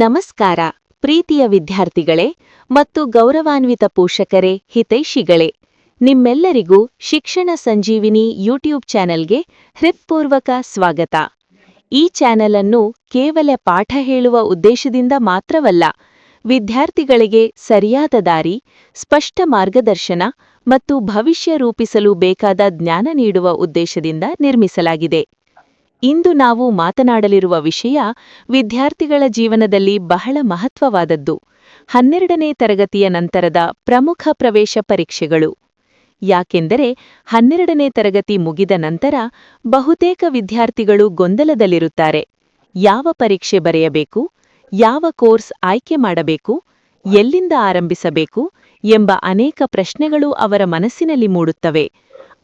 ನಮಸ್ಕಾರ, ಪ್ರೀತಿಯ ವಿದ್ಯಾರ್ಥಿಗಳೇ ಮತ್ತು ಗೌರವಾನ್ವಿತ ಪೋಷಕರೇ, ಹಿತೈಷಿಗಳೇ. ನಿಮ್ಮೆಲ್ಲರಿಗೂ ಶಿಕ್ಷಣ ಸಂಜೀವಿನಿ ಯೂಟ್ಯೂಬ್ ಚಾನೆಲ್ಗೆ ಹೃತ್ಪೂರ್ವಕ ಸ್ವಾಗತ. ಈ ಚಾನೆಲ್ ಅನ್ನು ಕೇವಲ ಪಾಠ ಹೇಳುವ ಉದ್ದೇಶದಿಂದ ಮಾತ್ರವಲ್ಲ, ವಿದ್ಯಾರ್ಥಿಗಳಿಗೆ ಸರಿಯಾದ ದಾರಿ, ಸ್ಪಷ್ಟ ಮಾರ್ಗದರ್ಶನ ಮತ್ತು ಭವಿಷ್ಯ ರೂಪಿಸಲು ಬೇಕಾದ ಜ್ಞಾನ ನೀಡುವ ಉದ್ದೇಶದಿಂದ ನಿರ್ಮಿಸಲಾಗಿದೆ. ಇಂದು ನಾವು ಮಾತನಾಡಲಿರುವ ವಿಷಯ ವಿದ್ಯಾರ್ಥಿಗಳ ಜೀವನದಲ್ಲಿ ಬಹಳ ಮಹತ್ವವಾದದ್ದು. ಹನ್ನೆರಡನೇ ತರಗತಿಯ ನಂತರದ ಪ್ರಮುಖ ಪ್ರವೇಶ ಪರೀಕ್ಷೆಗಳು. ಯಾಕೆಂದರೆ ಹನ್ನೆರಡನೇ ತರಗತಿ ಮುಗಿದ ನಂತರ ಬಹುತೇಕ ವಿದ್ಯಾರ್ಥಿಗಳು ಗೊಂದಲದಲ್ಲಿರುತ್ತಾರೆ. ಯಾವ ಪರೀಕ್ಷೆ ಬರೆಯಬೇಕು, ಯಾವ ಕೋರ್ಸ್ ಆಯ್ಕೆ ಮಾಡಬೇಕು, ಎಲ್ಲಿಂದ ಆರಂಭಿಸಬೇಕು ಎಂಬ ಅನೇಕ ಪ್ರಶ್ನೆಗಳು ಅವರ ಮನಸ್ಸಿನಲ್ಲಿ ಮೂಡುತ್ತವೆ.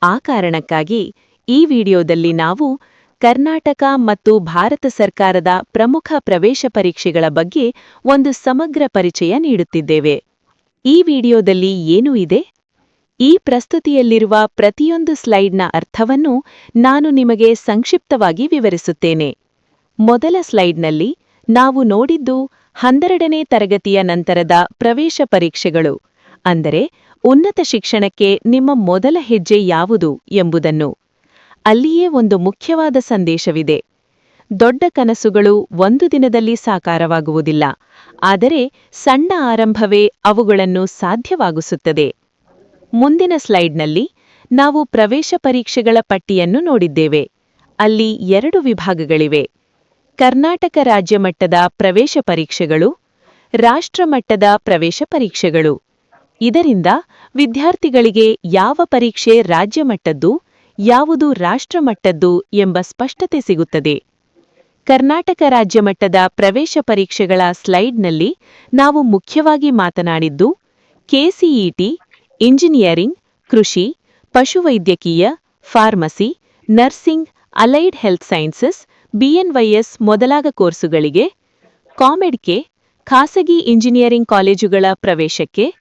ಆ ಕಾರಣಕ್ಕಾಗಿ ಈ ವಿಡಿಯೋದಲ್ಲಿ ನಾವು ಕರ್ನಾಟಕ ಮತ್ತು ಭಾರತ ಸರ್ಕಾರದ ಪ್ರಮುಖ ಪ್ರವೇಶ ಪರೀಕ್ಷೆಗಳ ಬಗ್ಗೆ ಒಂದು ಸಮಗ್ರ ಪರಿಚಯ ನೀಡುತ್ತಿದ್ದೇವೆ. ಈ ವಿಡಿಯೋದಲ್ಲಿ ಏನು ಇದೆ? ಈ ಪ್ರಸ್ತುತಿಯಲ್ಲಿರುವ ಪ್ರತಿಯೊಂದು ಸ್ಲೈಡ್ನ ಅರ್ಥವನ್ನು ನಾನು ನಿಮಗೆ ಸಂಕ್ಷಿಪ್ತವಾಗಿ ವಿವರಿಸುತ್ತೇನೆ. ಮೊದಲ ಸ್ಲೈಡ್ನಲ್ಲಿ ನಾವು ನೋಡಿದ್ದು ಹನ್ನೆರಡನೇ ತರಗತಿಯ ನಂತರದ ಪ್ರವೇಶ ಪರೀಕ್ಷೆಗಳು, ಅಂದರೆ ಉನ್ನತ ಶಿಕ್ಷಣಕ್ಕೆ ನಿಮ್ಮ ಮೊದಲ ಹೆಜ್ಜೆ ಯಾವುದು ಎಂಬುದನ್ನು. ಅಲ್ಲಿಯೇ ಒಂದು ಮುಖ್ಯವಾದ ಸಂದೇಶವಿದೆ. ದೊಡ್ಡ ಕನಸುಗಳು ಒಂದು ದಿನದಲ್ಲಿ ಸಾಕಾರವಾಗುವುದಿಲ್ಲ. ಆದರೆ ಸಣ್ಣ ಆರಂಭವೇ ಅವುಗಳನ್ನು ಸಾಧ್ಯವಾಗಿಸುತ್ತದೆ. ಮುಂದಿನ ಸ್ಲೈಡ್ನಲ್ಲಿ ನಾವು ಪ್ರವೇಶ ಪರೀಕ್ಷೆಗಳ ಪಟ್ಟಿಯನ್ನು ನೋಡಿದ್ದೇವೆ. ಅಲ್ಲಿ ಎರಡು ವಿಭಾಗಗಳಿವೆ. ಕರ್ನಾಟಕ ರಾಜ್ಯ ಮಟ್ಟದ ಪ್ರವೇಶ ಪರೀಕ್ಷೆಗಳು ರಾಷ್ಟ್ರಮಟ್ಟದ ಪ್ರವೇಶ ಪರೀಕ್ಷೆಗಳು. ಇದರಿಂದ ವಿದ್ಯಾರ್ಥಿಗಳಿಗೆ ಯಾವ ಪರೀಕ್ಷೆ ರಾಜ್ಯ ಮಟ್ಟದ್ದು ಯಾವುದು ರಾಷ್ಟ್ರಮಟ್ಟದ್ದು ಎಂಬ ಸ್ಪಷ್ಟತೆ ಸಿಗುತ್ತದೆ. ಕರ್ನಾಟಕ ರಾಜ್ಯ ಮಟ್ಟದ ಪ್ರವೇಶ ಪರೀಕ್ಷೆಗಳ ಸ್ಲೈಡ್ನಲ್ಲಿ ನಾವು ಮುಖ್ಯವಾಗಿ ಮಾತನಾಡಿದ್ದು, ಕೆಸಿಇಟಿ, ಇಂಜಿನಿಯರಿಂಗ್, ಕೃಷಿ, ಪಶುವೈದ್ಯಕೀಯ, pharmacy, nursing, allied health sciences, BNYS ಮೊದಲಾದ ಕೋರ್ಸುಗಳಿಗೆ ಕಾಮೆಡ್ಕೆ ಖಾಸಗಿ ಇಂಜಿನಿಯರಿಂಗ್ ಕಾಲೇಜುಗಳ ಪ್ರವೇಶಕ್ಕೆ,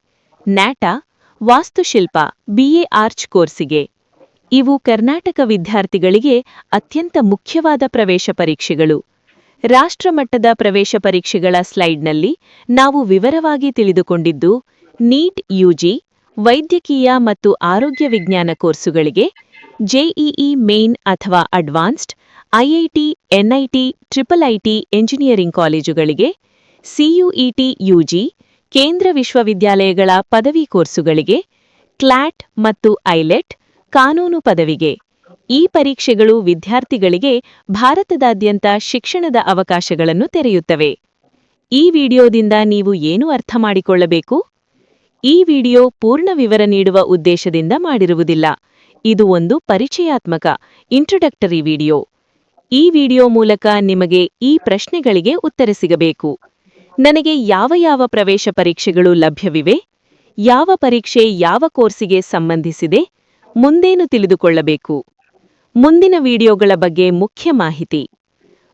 ನ್ಯಾಟಾ, ವಾಸ್ತುಶಿಲ್ಪ, ಬಿಎ ಆರ್ಚ್ ಕೋರ್ಸಿಗೆ ಇವು ಕರ್ನಾಟಕ ವಿದ್ಯಾರ್ಥಿಗಳಿಗೆ ಅತ್ಯಂತ ಮುಖ್ಯವಾದ ಪ್ರವೇಶ ಪರೀಕ್ಷೆಗಳು. ರಾಷ್ಟ್ರಮಟ್ಟದ ಪ್ರವೇಶ ಪರೀಕ್ಷೆಗಳ ಸ್ಲೈಡ್ನಲ್ಲಿ ನಾವು ವಿವರವಾಗಿ ತಿಳಿದುಕೊಂಡಿದ್ದು, ನೀಟ್, ಯುಜಿ, ವೈದ್ಯಕೀಯ ಮತ್ತು ಆರೋಗ್ಯ ವಿಜ್ಞಾನ ಕೋರ್ಸುಗಳಿಗೆ ಜೆಇಇ ಮೇನ್ ಅಥವಾ advanced IIT NIT triple IT engineering ಕಾಲೇಜುಗಳಿಗೆ ಸಿಯುಇಟಿ ಯುಜಿ, ಕೇಂದ್ರ ವಿಶ್ವವಿದ್ಯಾಲಯಗಳ ಪದವಿ ಕೋರ್ಸುಗಳಿಗೆ, ಕ್ಲಾಟ್ ಮತ್ತು ಐಲೆಟ್ ಕಾನೂನು ಪದವಿಗೆ. ಈ ಪರೀಕ್ಷೆಗಳು ವಿದ್ಯಾರ್ಥಿಗಳಿಗೆ ಭಾರತದಾದ್ಯಂತ ಶಿಕ್ಷಣದ ಅವಕಾಶಗಳನ್ನು ತೆರೆಯುತ್ತವೆ. ಈ ವಿಡಿಯೋದಿಂದ ನೀವು ಏನು ಅರ್ಥ ಮಾಡಿಕೊಳ್ಳಬೇಕು? ಈ ವಿಡಿಯೋ ಪೂರ್ಣ ವಿವರ ನೀಡುವ ಉದ್ದೇಶದಿಂದ ಮಾಡಿರುವುದಿಲ್ಲ. ಇದು ಒಂದು ಪರಿಚಯಾತ್ಮಕ ಇಂಟ್ರೊಡಕ್ಟರಿ ವಿಡಿಯೋ. ಈ ವಿಡಿಯೋ ಮೂಲಕ ನಿಮಗೆ ಈ ಪ್ರಶ್ನೆಗಳಿಗೆ ಉತ್ತರ ಸಿಗಬೇಕು. ನನಗೆ ಯಾವ ಯಾವ ಪ್ರವೇಶ ಪರೀಕ್ಷೆಗಳು ಲಭ್ಯವಿವೆ? ಯಾವ ಪರೀಕ್ಷೆ ಯಾವ ಕೋರ್ಸಿಗೆ ಸಂಬಂಧಿಸಿದೆ? ಮುಂದೇನು ತಿಳಿದುಕೊಳ್ಳಬೇಕು? ಮುಂದಿನ ವಿಡಿಯೋಗಳ ಬಗ್ಗೆ ಮುಖ್ಯ ಮಾಹಿತಿ.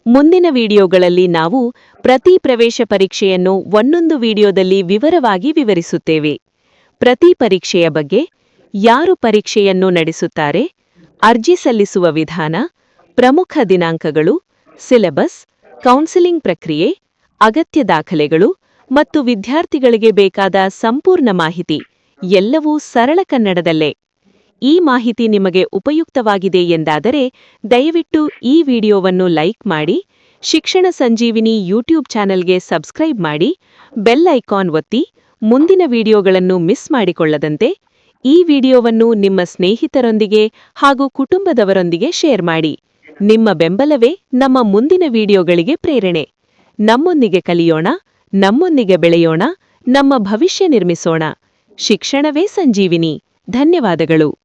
ಮುಂದಿನ ವಿಡಿಯೋಗಳಲ್ಲಿ ನಾವು ಪ್ರತಿ ಪ್ರವೇಶ ಪರೀಕ್ಷೆಯನ್ನು ಒಂದೊಂದು ವಿಡಿಯೋದಲ್ಲಿ ವಿವರವಾಗಿ ವಿವರಿಸುತ್ತೇವೆ. ಪ್ರತಿ ಪರೀಕ್ಷೆಯ ಬಗ್ಗೆ ಯಾರು ಪರೀಕ್ಷೆಯನ್ನು ನಡೆಸುತ್ತಾರೆ, ಅರ್ಜಿ ಸಲ್ಲಿಸುವ ವಿಧಾನ, ಪ್ರಮುಖ ದಿನಾಂಕಗಳು, ಸಿಲೆಬಸ್, ಕೌನ್ಸಿಲಿಂಗ್ ಪ್ರಕ್ರಿಯೆ, ಅಗತ್ಯ ದಾಖಲೆಗಳು ಮತ್ತು ವಿದ್ಯಾರ್ಥಿಗಳಿಗೆ ಬೇಕಾದ ಸಂಪೂರ್ಣ ಮಾಹಿತಿ ಎಲ್ಲವೂ ಸರಳ ಕನ್ನಡದಲ್ಲೇ. ಈ ಮಾಹಿತಿ ನಿಮಗೆ ಉಪಯುಕ್ತವಾಗಿದೆ ಎಂದಾದರೆ, ದಯವಿಟ್ಟು ಈ ವಿಡಿಯೋವನ್ನು ಲೈಕ್ ಮಾಡಿ, ಶಿಕ್ಷಣ ಸಂಜೀವಿನಿ ಯೂಟ್ಯೂಬ್ ಚಾನೆಲ್ಗೆ ಸಬ್ಸ್ಕ್ರೈಬ್ ಮಾಡಿ, ಬೆಲ್ ಐಕಾನ್ ಒತ್ತಿ, ಮುಂದಿನ ವಿಡಿಯೋಗಳನ್ನು ಮಿಸ್ ಮಾಡಿಕೊಳ್ಳದಂತೆ ಈ ವಿಡಿಯೋವನ್ನು ನಿಮ್ಮ ಸ್ನೇಹಿತರೊಂದಿಗೆ ಹಾಗೂ ಕುಟುಂಬದವರೊಂದಿಗೆ ಶೇರ್ ಮಾಡಿ. ನಿಮ್ಮ ಬೆಂಬಲವೇ ನಮ್ಮ ಮುಂದಿನ ವಿಡಿಯೋಗಳಿಗೆ ಪ್ರೇರಣೆ. ನಮ್ಮೊಂದಿಗೆ ಕಲಿಯೋಣ, ನಮ್ಮೊಂದಿಗೆ ಬೆಳೆಯೋಣ, ನಮ್ಮ ಭವಿಷ್ಯ ನಿರ್ಮಿಸೋಣ. ಶಿಕ್ಷಣವೇ ಸಂಜೀವಿನಿ. ಧನ್ಯವಾದಗಳು.